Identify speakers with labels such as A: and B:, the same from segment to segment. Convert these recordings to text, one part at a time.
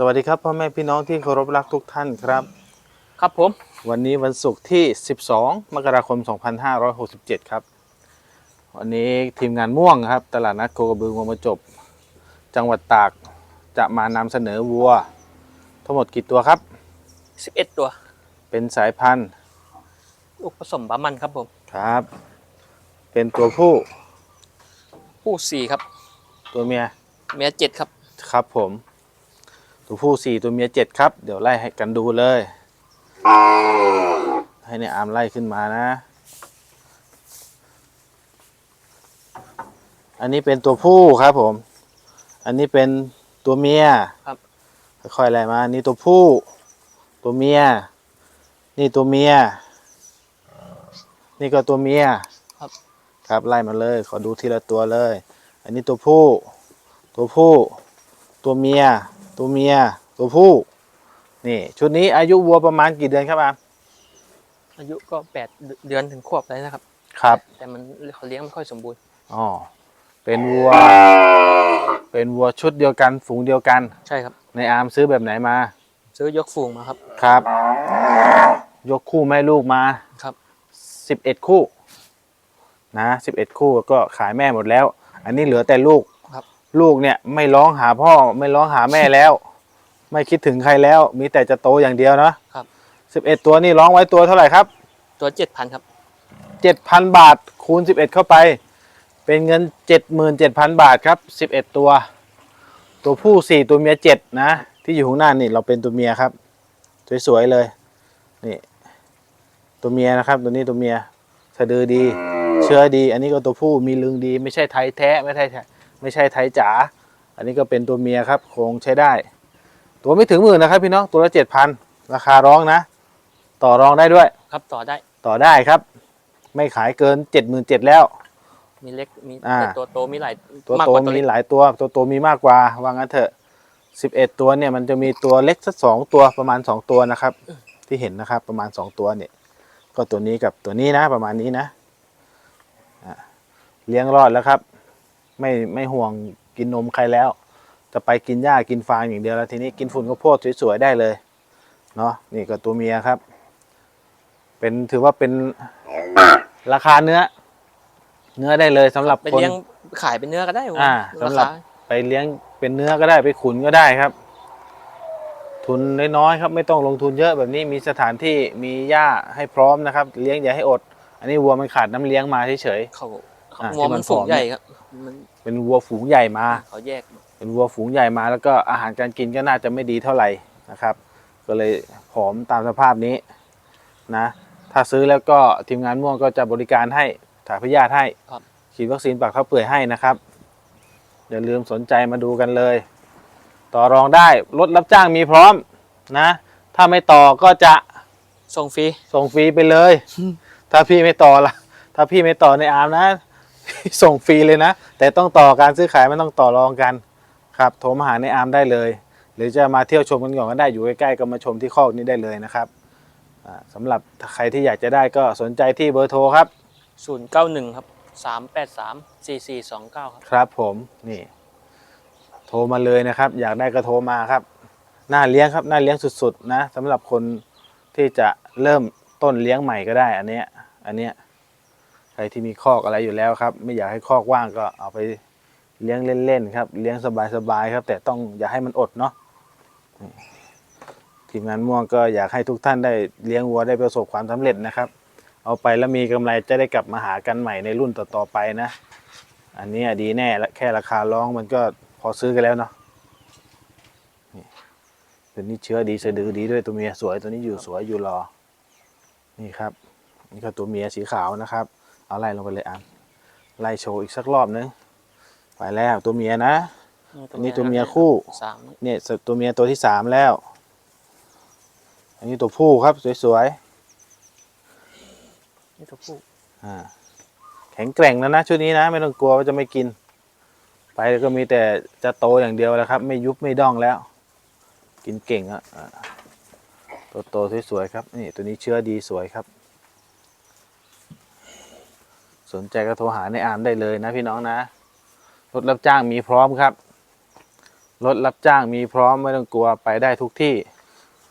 A: สวัสดีครับพ่อแม่พี่น้องที่เคารพรักทุกท่านครับ
B: ครับผม
A: วันนี้วันศุกร์ที่ 12 มกราคม 2567 ครับ วันนี้ทีมงานม่วงครับ ตลาดนัดโคกระบือวัวมาจบ จังหวัดตากจะมานำเสนอวัว ทั้งหมดกี่ตัวครับ
B: 11 ตัว
A: เป็นสายพันธุ์
B: ลูกผสมบามันครับผม
A: ครับ เป็นตัวผู้
B: ผู้สี่ครับ
A: ตัวเมีย
B: เมียเจ็ดครับ
A: ครับผม ตัวผู้สี่ตัวเมียเจ็ดครับ เดี๋ยวไล่ให้กันดูเลย ให้ในอาร์มไล่ขึ้นมานะ อันนี้เป็นตัวผู้ครับผม อันนี้เป็นตัวเมีย
B: ครับ
A: ค่อยๆไล่มานี่ตัวผู้ ตัวเมีย นี่ตัวเมีย นี่ก็ตัวเมีย
B: ครับ
A: ครับไล่มาเลย ขอดูทีละตัวเลย อันนี้ตัวผู้ ตัวผู้ ตัวเมีย ตัวเมีย ตัวผู้ นี่ชุดนี้อายุวัวประมาณกี่เดือนครับอาม
B: อายุก็8เดือนถึงขวบแล้วนะครับ
A: ครับ
B: แต่มันเขาเลี้ยงไม่ค่อยสมบูรณ์
A: อ๋อ เป็นวัว เป็นวัวชุดเดียวกันฝูงเดียวกัน
B: ใช่ครับ
A: ในอาร์มซื้อแบบไหนมา
B: ซื้อยกฝูงมาครับ
A: ครับ ยกคู่แม่ลูกมา
B: ครับ
A: สิบเอ็ดคู่ นะสิบเอ็ดคู่ก็ขายแม่หมดแล้ว อันนี้เหลือแต่ลูก
B: ครับ
A: ลูกเนี่ยไม่ร้องหาพ่อไม่ร้องหาแม่แล้ว ไม่คิดถึงใครแล้ว มีแต่จะโตอย่างเดียวเนาะ
B: ครับ
A: สิบเอ็ดตัวนี่ร้องไว้ตัวเท่าไหร่ครับ
B: ตัวเจ็ดพันครับ
A: เจ็ดพันบาทคูณสิบเอ็ดเข้าไป เป็นเงินเจ็ดหมื่นเจ็ดพันบาทครับสิบเอ็ดตัว ตัวผู้สี่ตัวเมียเจ็ดนะ ที่อยู่ข้างหน้านี่เราเป็นตัวเมียครับ สวยๆเลยนี่ตัวเมียนะครับ ตัวนี้ตัวเมียสะดือดี เชื้อดี อันนี้ก็ตัวผู้มีลึงดี ไม่ใช่ไทยแท้ไม่ใช่ไทย ไม่ใช่ไทยจ๋าอันนี้ก็เป็นตัวเมียครับโครงใช้ได้ ตัวไม่ถึงหมื่นนะครับพี่น้องตัวละเจ็ดพันราคาร้องนะ ต่อรองได้ด้วย
B: ครับต่อได้
A: ต่อได้ครับ ไม่ขายเกินเจ็ดหมื่นเจ็ดแล้ว
B: มีเล็กมี
A: อ่า
B: แต่ตัวโตมีหลาย
A: ตัว
B: มาก
A: โต
B: กว่าตัว
A: มี
B: เล็ก
A: หลายตัวตัวโตมีมากกว่าว่างั้นเถอะสิบเอ็ดตัวเนี่ยมันจะมีตัวเล็กสักสองตัวประมาณสองตัวนะครับ ที่เห็นนะครับประมาณสองตัวเนี่ย ก็ตัวนี้กับตัวนี้นะ ประมาณนี้นะอะเลี้ยงรอดแล้วครับ ไม่ไม่ห่วงกินนมใครแล้ว จะไปกินหญ้ากินฟางอย่างเดียวแล้วทีนี้กินฝุ่นข้าวโพดสวยๆได้เลยเนาะนี่ก็ตัวเมียครับ เป็นถือว่าเป็นราคาเนื้อ เนื้อได้เลยสำหรับ
B: ไป
A: คน
B: เลี้ยงขายเป็นเนื้อก็ได้ผม
A: อ่า
B: รา
A: สำหรับ
B: คา
A: ไปเลี้ยงเป็นเนื้อก็ได้ไปขุนก็ได้ครับ ทุนน้อยๆครับ ไม่ต้องลงทุนเยอะแบบนี้มีสถานที่มีหญ้าให้พร้อมนะครับ เลี้ยงอย่าให้อด อันนี้วัวมันขาดน้ำเลี้ยงมาเฉย
B: เขาเขา
A: อ่า
B: งัว
A: ที่มั
B: มัน
A: น
B: ฝูง
A: ผอม
B: ใหญ่ครับมัน
A: ๆเป็นวัวฝูงใหญ่มา
B: เขาแยก
A: เป็นวัวฝูงใหญ่มา แล้วก็อาหารการกินก็น่าจะไม่ดีเท่าไหร่นะครับ ก็เลยผอมตามสภาพนี้นะ ถ้าซื้อแล้วก็ทีมงานม่วงก็จะบริการให้ถ่ายพยาธิให้
B: ครับ
A: ฉีดวัคซีนปากเท้าเปื่อยให้นะครับ อย่าลืมสนใจมาดูกันเลย ต่อรองได้รถรับจ้างมีพร้อมนะ ถ้าไม่ต่อก็จะ
B: ส่งฟรี
A: ส่งฟรีไปเลย ถ้าพี่ไม่ต่อละถ้าพี่ไม่ต่อในอาร์มนะพี่ ส่งฟรีเลยนะ แต่ต้องต่อการซื้อขายมันต้องต่อรองกันครับโทรมาหาในอาร์มได้เลย หรือจะมาเที่ยวชมกันก่อนก็ได้อยู่ใกล้ๆก็มาชมที่คอกนี้ได้เลยนะครับอ่าสำหรับใครที่อยากจะได้ก็สนใจที่เบอร์โทรครับ
B: 091 ครับ 383 4429 ครับ
A: ครับผมนี่ โทรมาเลยนะครับ อยากได้ก็โทรมาครับน่าเลี้ยงครับน่าเลี้ยงสุดๆนะสำหรับคนที่จะเริ่มต้นเลี้ยงใหม่ก็ได้อันเนี้ยอันเนี้ยใค รที่มีคอกอะไรอยู่แล้วครับ ไม่อยากให้คอกว่างก็เอาไปเลี้ยงเล่นๆครับ เลี้ยงสบายๆครับ แต่ต้องอย่าให้มันอดเนาะทีมงานม่วงก็อยากให้ทุกท่านได้เลี้ยงวัวได้ประสบความสำเร็จนะครับ เอาไปแล้วมีกำไรจะได้กลับมาหากันใหม่ในรุ่นต่อๆไปนะ อันนี้ดีแน่และแค่ราคาร้องมันก็พอซื้อกันแล้วเนาะตัวนี้เชื้อดีสะดือดีด้วยตัวเมียสวยตัวนี้อยู่สวยอยู่รอ นี่ครับ นี่ก็ตัวเมียสีขาวนะครับ เอาไล่ลงไปเลยอันไล่โชว์อีกสักรอบนึงไปแล้วตัวเมียนะอันนี้ตัวเมียคู่
B: สาม
A: เนี่ยตัวเมียตัวที่สามแล้ว อันนี้ตัวผู้ครับสวย
B: นี่ตัวผู้
A: ๆอ่าแข็งแกร่งแล้วนะชุดนี้นะ ไม่ต้องกลัวว่าจะไม่กิน ไปแล้วก็มีแต่จะโตอย่างเดียวแล้วครับ ไม่ยุบไม่ด้องแล้ว กินเก่งอะอะตัวโตสวยๆครับนี่ตัวนี้เชื้อดีสวยครับ สนใจก็โทรหาในอาร์มได้เลยนะพี่น้องนะ รถรับจ้างมีพร้อมครับ รถรับจ้างมีพร้อมไม่ต้องกลัวไปได้ทุกที่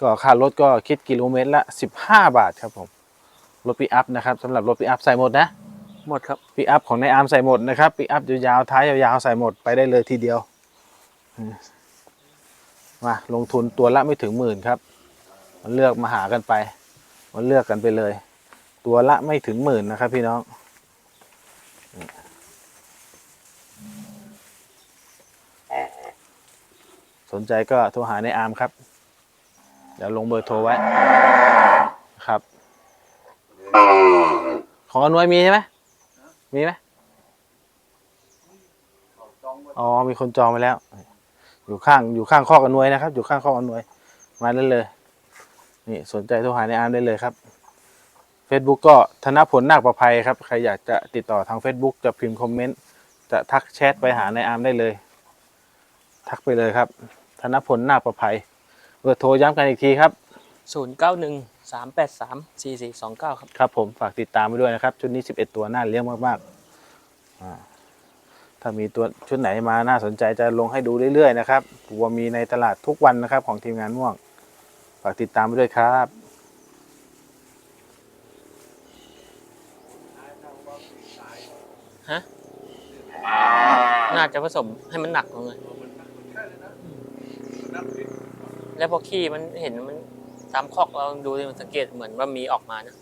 A: ก็ค่ารถก็คิดกิโลเมตรละ 15 บาทครับผม รถปิกอัพนะครับสำหรับรถปิกอัพใส่หมดนะ
B: หมดครับ
A: ปิกอัพของนายอาร์มใส่หมดนะครับปิกอัพยาวๆท้ายยาวๆใส่หมดไปได้เลยทีเดียวอืมมาลงทุนตัวละไม่ถึงหมื่นครับมันเลือกมาหากันไป มันเลือกกันไปเลย ตัวละไม่ถึงหมื่นนะครับพี่น้อง สนใจก็โทรหาในอาร์มครับ เดี๋ยวลงเบอร์โทรไว้ครับ ของอนวยมีใช่ไหมมีไหมอ๋อมีคนจองไปแล้ว อยู่ข้างอยู่ข้างข้อกอนวยนะครับ อยู่ข้างข้อกอนวย มาได้เลย นี่สนใจโทรหาในอาร์มได้เลยครับ Facebook ก็ธนผลนาคประภัยครับ ใครอยากจะติดต่อทาง Facebook จะพิมพ์คอมเมนต์จะทักแชทไปหาในอาร์มได้เลย ทักไปเลยครับ ธนผลนาคประภัยเบอร์โทรย้ำกันอีกทีครับ
B: ศูนย์เก้าหนึ่งสามแปดสามสี่สี่สองเก้าครับ
A: ครับผมฝากติดตามไปด้วยนะครับ ชุดนี้ 11 ตัวน่าเลี้ยงมากๆอ่าถ้ามีตัวชุดไหนมาน่าสนใจจะลงให้ดูเรื่อยๆนะครับวัวมีในตลาดทุกวันนะครับของทีมงานม่วง ฝากติดตามไปด้วยครับ
B: น่าจะผสมให้มันหนักลงเลยแล้วพอขี้มันเห็นมันตามคอกเราดูดิมันสังเกตเหมือนว่ามีออกมานะ